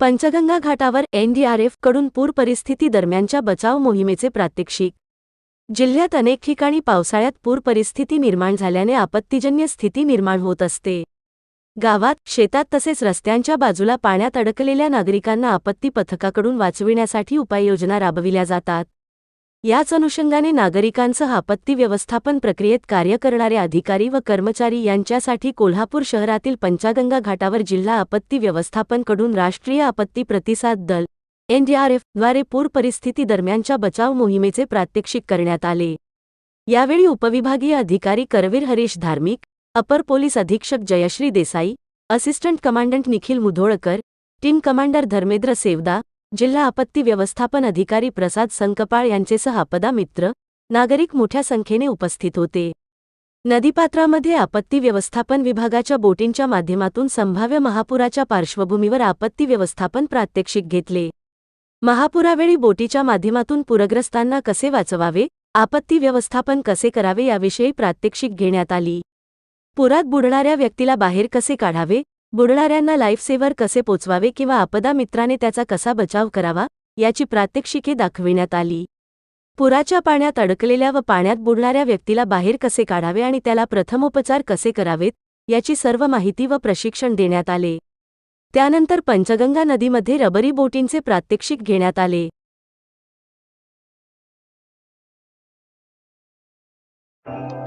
पंचगंगा घाटावर एनडीआरएफकडून पूर परिस्थिती दरम्यानच्या बचाव मोहिमेचे प्रात्यक्षिक. जिल्ह्यात अनेक ठिकाणी पावसाळ्यात पूर परिस्थिती निर्माण झाल्याने आपत्तीजन्य स्थिती निर्माण होत असते. गावात शेतात तसेच रस्त्यांच्या बाजूला पाण्यात अडकलेल्या नागरिकांना आपत्ती पथकाकडून वाचविण्यासाठी उपाययोजना राबविल्या जातात. याच अनुषंगाने नागरिकांसह आपत्ती व्यवस्थापन प्रक्रियेत कार्य करणारे अधिकारी व कर्मचारी यांच्यासाठी कोल्हापूर शहरातील पंचागंगा घाटावर जिल्हा आपत्ती व्यवस्थापनकडून राष्ट्रीय आपत्ती प्रतिसाद दल एनडीआरएफद्वारे पूर परिस्थिती दरम्यानच्या बचाव मोहिमेचे प्रात्यक्षिक करण्यात आले. यावेळी उपविभागीय अधिकारी करवीर हरीश धार्मिक अपर पोलीस अधीक्षक Jayashree Desai assistant commandant Nikhil Mudholkar team commander Dharmendra Sevda जिल्हा आपत्ती व्यवस्थापन अधिकारी प्रसाद संकपाळ यांचेसह आपदा मित्र नागरिक मोठ्या संख्येने उपस्थित होते. नदीपात्रामध्ये आपत्ती व्यवस्थापन विभागाच्या बोटींच्या माध्यमातून संभाव्य महापुराच्या पार्श्वभूमीवर आपत्ती व्यवस्थापन प्रात्यक्षिक घेतले. महापुरावेळी बोटीच्या माध्यमातून पूरग्रस्तांना कसे वाचवावे आपत्ती व्यवस्थापन कसे करावे याविषयी प्रात्यक्षिक घेण्यात आली. पुरात बुडणाऱ्या व्यक्तीला बाहेर कसे काढावे बुडणाऱ्यांना लाईफसेवर कसे पोचवावे किंवा आपदा मित्राने त्याचा कसा बचाव करावा याची प्रात्यक्षिके दाखविण्यात आली पुराच्या पाण्यात अडकलेल्या व पाण्यात बुडणाऱ्या व्यक्तीला बाहेर कसे काढावे आणि त्याला प्रथमोपचार कसे करावेत याची सर्व माहिती व प्रशिक्षण देण्यात आले त्यानंतर पंचगंगा नदीमध्ये रबरी बोटींचे प्रात्यक्षिक घेण्यात आले Thank you.